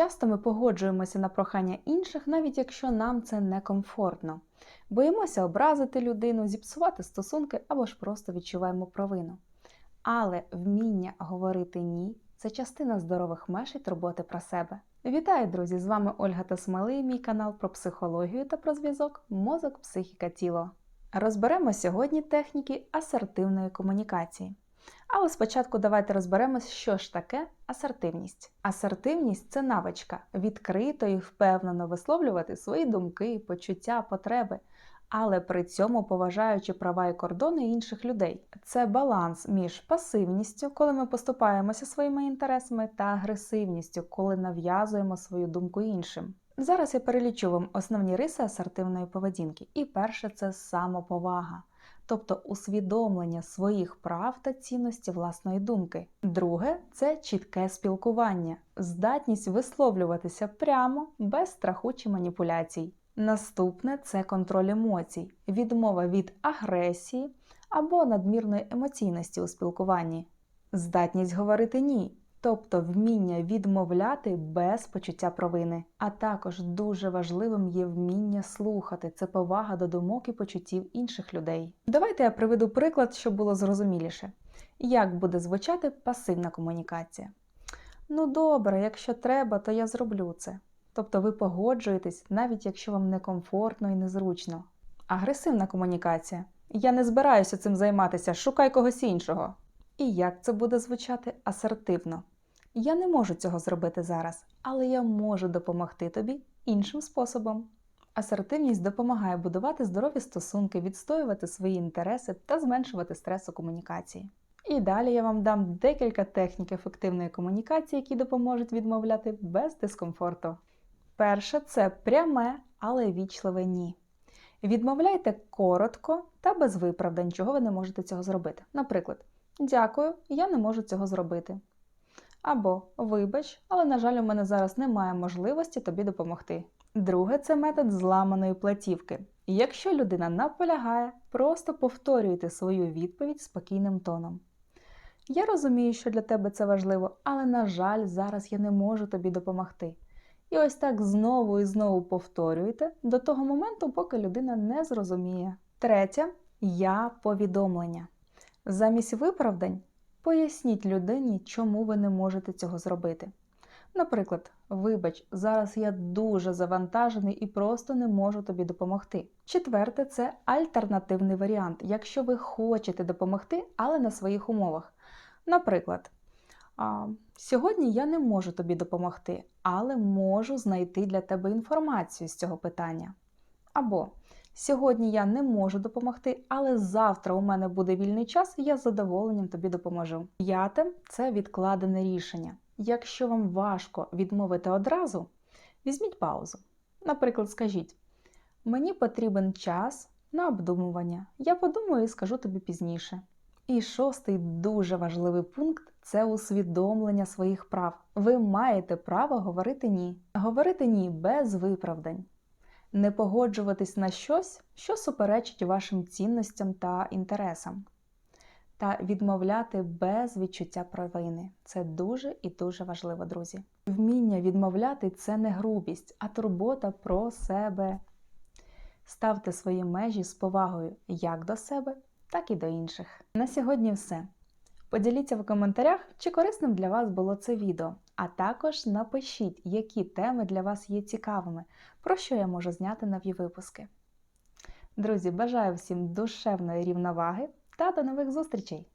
Часто ми погоджуємося на прохання інших, навіть якщо нам це некомфортно. Боїмося образити людину, зіпсувати стосунки або ж просто відчуваємо провину. Але вміння говорити ні це частина здорових меж і турботи про себе. Вітаю, друзі! З вами Ольга Тасмали, мій канал про психологію та про зв'язок Мозок, психіка, тіло. Розберемо сьогодні техніки асертивної комунікації. Але спочатку давайте розберемось, що ж таке асертивність. Асертивність це навичка відкрито і впевнено висловлювати свої думки, почуття, потреби, але при цьому поважаючи права і кордони інших людей. Це баланс між пасивністю, коли ми поступаємося своїми інтересами, та агресивністю, коли нав'язуємо свою думку іншим. Зараз я перелічу вам основні риси асертивної поведінки. І перше це самоповага тобто усвідомлення своїх прав та цінності власної думки. Друге це чітке спілкування, здатність висловлюватися прямо, без страху чи маніпуляцій. Наступне це контроль емоцій, відмова від агресії або надмірної емоційності у спілкуванні, здатність говорити ні. Тобто вміння відмовляти без почуття провини. А також дуже важливим є вміння слухати це повага до думок і почуттів інших людей. Давайте я приведу приклад, щоб було зрозуміліше, як буде звучати пасивна комунікація. Ну добре, якщо треба, то я зроблю це. Тобто ви погоджуєтесь, навіть якщо вам некомфортно і незручно. Агресивна комунікація. Я не збираюся цим займатися, шукай когось іншого. І як це буде звучати асертивно? Я не можу цього зробити зараз, але я можу допомогти тобі іншим способом. Асертивність допомагає будувати здорові стосунки, відстоювати свої інтереси та зменшувати стрес у комунікації. І далі я вам дам декілька технік ефективної комунікації, які допоможуть відмовляти без дискомфорту. Перше це пряме, але вічливе ні. Відмовляйте коротко та без виправдань, чого ви не можете цього зробити. Наприклад, дякую, я не можу цього зробити. Або вибач, але, на жаль, у мене зараз немає можливості тобі допомогти. Друге це метод зламаної платівки. Якщо людина наполягає, просто повторюйте свою відповідь спокійним тоном. Я розумію, що для тебе це важливо, але, на жаль, зараз я не можу тобі допомогти. І ось так знову і знову повторюйте до того моменту, поки людина не зрозуміє. Третє я повідомлення. Замість виправдань Поясніть людині, чому ви не можете цього зробити. Наприклад, вибач, зараз я дуже завантажений і просто не можу тобі допомогти. Четверте, це альтернативний варіант, якщо ви хочете допомогти, але на своїх умовах. Наприклад, сьогодні я не можу тобі допомогти, але можу знайти для тебе інформацію з цього питання. Або Сьогодні я не можу допомогти, але завтра у мене буде вільний час, і я з задоволенням тобі допоможу. П'яте це відкладене рішення. Якщо вам важко відмовити одразу, візьміть паузу. Наприклад, скажіть: мені потрібен час на обдумування. Я подумаю і скажу тобі пізніше. І шостий дуже важливий пункт це усвідомлення своїх прав. Ви маєте право говорити ні. Говорити ні без виправдань не погоджуватись на щось, що суперечить вашим цінностям та інтересам, та відмовляти без відчуття провини. Це дуже і дуже важливо, друзі. Вміння відмовляти це не грубість, а турбота про себе. Ставте свої межі з повагою як до себе, так і до інших. На сьогодні все. Поділіться в коментарях, чи корисним для вас було це відео, а також напишіть, які теми для вас є цікавими, про що я можу зняти нові випуски. Друзі, бажаю всім душевної рівноваги та до нових зустрічей!